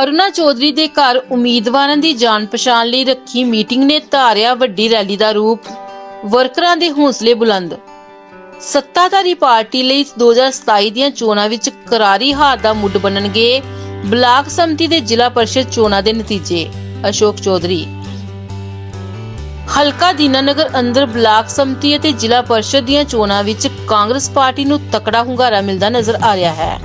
ਅਰੁਣਾ ਚੌਧਰੀ ਦੇ ਘਰ ਉਮੀਦਵਾਰਾਂ ਦੀ ਜਾਣ ਪਛਾਣ ਲਈ ਰੱਖੀ ਮੀਟਿੰਗ ਨੇ ਧਾਰਿਆ ਵੱਡੀ ਰੈਲੀ ਦਾ ਰੂਪ। ਵਰਕਰਾਂ ਦੇ ਹੌਸਲੇ ਬੁਲੰਦ। ਸੱਤਾਧਾਰੀ ਪਾਰਟੀ ਲਈ 2027 ਦੀਆਂ ਚੋਣਾਂ ਵਿੱਚ ਕਰਾਰੀ ਹਾਰ ਦਾ ਮੁੱਢ ਬਣਨਗੇ ਬਲਾਕ ਸੰਮਤੀ ਦੇ ਜ਼ਿਲ੍ਹਾ ਪਰਿਸ਼ਦ ਚੋਣਾਂ ਦੇ ਨਤੀਜੇ, ਅਸ਼ੋਕ ਚੌਧਰੀ। ਹਲਕਾ ਦੀਨਾਨਗਰ ਅੰਦਰ ਬਲਾਕ ਸੰਮਤੀ ਅਤੇ ਜ਼ਿਲ੍ਹਾ ਪਰਿਸ਼ਦ ਦੀਆਂ ਚੋਣਾਂ ਵਿੱਚ ਕਾਂਗਰਸ ਪਾਰਟੀ ਨੂੰ ਤਕੜਾ ਹੁੰਗਾਰਾ ਮਿਲਦਾ ਨਜ਼ਰ ਆ ਰਿਹਾ ਹੈ।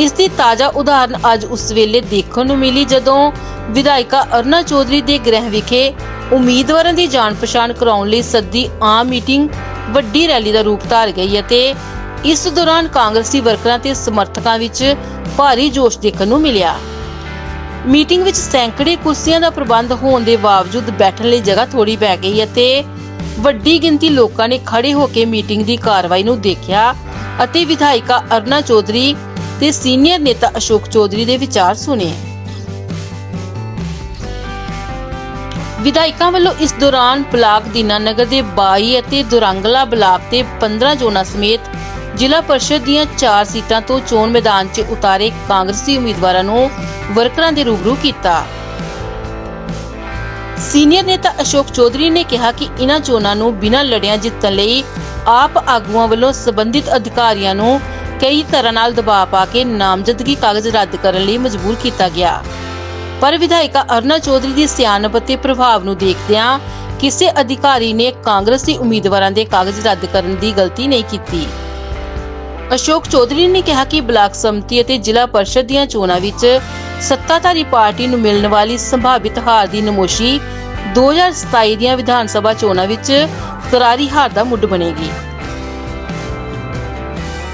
ਇਸ ਦੀ ਤਾਜ਼ਾ ਉਦਾਹਰਨ ਅੱਜ ਉਸ ਵੇਲੇ ਦੇਖਣ ਨੂੰ ਮਿਲੀ ਜਦੋਂ ਵਿਧਾਇਕਾ ਅਰੁਣਾ ਚੌਧਰੀ ਦੇ ਗ੍ਰਹਿ ਵਿਖੇ ਉਮੀਦਵਾਰਾਂ ਦੀ ਜਾਣ ਪਛਾਣ ਕਰਾਉਣ ਲਈ ਸੱਦੀ ਆਮ ਮੀਟਿੰਗ ਵੱਡੀ ਰੈਲੀ ਦਾ ਰੂਪ ਧਾਰ ਗਈ ਅਤੇ ਇਸ ਦੌਰਾਨ ਕਾਂਗਰਸੀ ਵਰਕਰਾਂ ਤੇ ਸਮਰਥਕਾਂ ਵਿੱਚ ਭਾਰੀ ਜੋਸ਼ ਦੇਖਣ ਨੂੰ ਮਿਲਿਆ। ਮੀਟਿੰਗ ਵਿੱਚ ਸੈਂਕੜੇ ਕੁਰਸੀਆਂ ਦਾ ਪ੍ਰਬੰਧ ਹੋਣ ਦੇ ਬਾਵਜੂਦ ਬੈਠਣ ਲਈ ਜਗ੍ਹਾ ਥੋੜੀ ਪੈ ਗਈ ਅਤੇ ਵੱਡੀ ਗਿਣਤੀ ਲੋਕਾਂ ਨੇ ਖੜੇ ਹੋ ਕੇ ਮੀਟਿੰਗ ਦੀ ਕਾਰਵਾਈ ਨੂੰ ਦੇਖਿਆ ਅਤੇ ਵਿਧਾਇਕਾ ਅਰੁਣਾ ਚੌਧਰੀ ਤੇ ਸੀਨੀਅਰ ਨੇਤਾ ਅਸ਼ੋਕ ਚੌਧਰੀ ਦੇ ਵਿਚਾਰ ਸੁਣੇ। ਵਿਧਾਇਕਾਂ ਵੱਲੋਂ ਇਸ ਦੌਰਾਨ ਬਲਾਕ ਦੀਨਾਨਗਰ ਦੇ 22 ਅਤੇ ਦੁਰੰਗਲਾ ਬਲਾਕ ਦੇ 15 ਜ਼ੋਨਾਂ ਸਮੇਤ ਜ਼ਿਲ੍ਹਾ ਪਰਿਸ਼ਦ ਦੀਆਂ 4 ਸੀਟਾਂ ਤੋਂ ਚੋਣ ਮੈਦਾਨ 'ਚ ਉਤਾਰੇ ਕਾਂਗਰਸੀ ਉਮੀਦਵਾਰਾਂ ਨੂੰ ਵਰਕਰਾਂ ਦੇ ਰੂਬਰੂ ਕੀਤਾ। ਸੀਨੀਅਰ ਨੇਤਾ ਅਸ਼ੋਕ ਚੌਧਰੀ ਨੇ ਕਿਹਾ ਕਿ ਇਨ੍ਹਾਂ ਚੋਣਾਂ ਨੂੰ ਬਿਨਾਂ ਲੜਿਆਂ ਜਿੱਤਣ ਲਈ ਆਪ ਆਗੂਆਂ ਵੱਲੋਂ ਸਬੰਧਿਤ ਅਧਿਕਾਰੀਆਂ ਨੂੰ ਕਈ ਤਰ੍ਹਾਂ ਨਾਲ ਦਬਾਅ ਪਾ ਕੇ ਨਾਮਜ਼ਦਗੀ ਕਾਗਜ਼ ਰੱਦ ਕਰਨ ਲਈ ਮਜਬੂਰ ਕੀਤਾ ਗਿਆ। ਪਰ ਵਿਧਾਇਕਾ ਅਰੁਣਾ ਚੌਧਰੀ ਦੀ ਸਿਆਣਪ ਅਤੇ ਪ੍ਰਭਾਵ ਨੂੰ ਦੇਖਦਿਆਂ ਕਿਸੇ ਅਧਿਕਾਰੀ ਨੇ ਕਾਂਗਰਸੀ ਉਮੀਦਵਾਰਾਂ ਦੇ ਕਾਗਜ਼ ਰੱਦ ਕਰਨ ਦੀ ਗਲਤੀ ਨਹੀਂ ਕੀਤੀ। ਅਸ਼ੋਕ ਚੌਧਰੀ ਨੇ ਕਿਹਾ ਕਿ ਬਲਾਕ ਸੰਮਤੀ ਅਤੇ ਜ਼ਿਲ੍ਹਾ ਪਰਿਸ਼ਦ ਦੀਆਂ ਚੋਣਾਂ ਵਿੱਚ ਸੱਤਾਧਾਰੀ ਪਾਰਟੀ ਨੂੰ ਮਿਲਣ ਵਾਲੀ ਸੰਭਾਵਿਤ ਹਾਰ ਦੀ ਨਮੋਸ਼ੀ 2027 ਦੀਆਂ ਵਿਧਾਨ ਸਭਾ ਚੋਣਾਂ ਵਿੱਚ ਕਰਾਰੀ ਹਾਰ ਦਾ ਮੁੱਢ ਬਣੇਗੀ।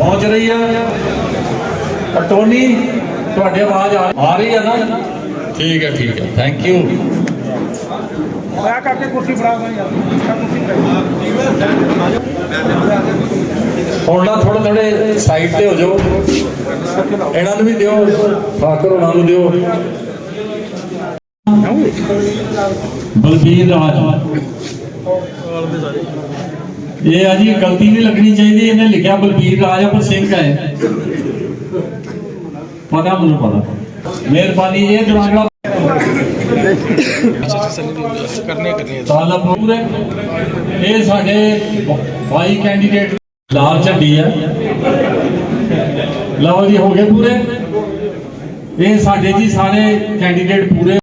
ਪਹੁੰਚ ਰਹੀ ਆ। ਅ, ਟੋਨੀ ਤੁਹਾਡੀ ਆਵਾਜ਼ ਆ ਆ ਰਹੀ ਆ ਨਾ? ਠੀਕ ਹੈ ਠੀਕ ਹੈ ਥੈਂਕ ਯੂ ਮੈਂ ਕਰਕੇ ਕੁਰਸੀ ਫੜਾ ਦਾਂ ਯਾਰ। ਕੁਰਸੀ ਫੜਾ ਹੁਣ ਨਾ ਥੋੜੇ ਥੋੜੇ ਸਾਈਡ ਤੇ ਹੋ ਜਾਓ। ਇਹਨਾਂ ਨੂੰ ਵੀ ਦਿਓ। ਫਾਕਰ ਉਹਨਾਂ ਨੂੰ ਦਿਓ। ਬਲਬੀਰ ਰਾਜ। ਇਹ ਆ ਜੀ, ਗਲਤੀ ਨਹੀਂ ਲੱਗਣੀ ਚਾਹੀਦੀ, ਇਹਨੇ ਲਿਖਿਆ ਬਲਬੀਰ ਰਾਜ ਸਿੰਘ ਹੈ। ਪਤਾ ਮੈਨੂੰ ਪਤਾ। ਮਿਹਰਬਾਨੀ, ਇਹ ਦੁਰਾਂਗੜਾ ਕਰਨੇ ਕਰਨੇ ਸਾਲਾ ਪੂਰੇ ਇਹ ਸਾਡੇ ਬਾਈ ਕੈਂਡੀਡੇਟ ਲਾਲ ਝੰਡੀ ਹੈ ਲਓ ਜੀ, ਹੋ ਗਏ ਪੂਰੇ। ਇਹ ਸਾਡੇ ਜੀ ਸਾਰੇ ਕੈਂਡੀਡੇਟ ਪੂਰੇ।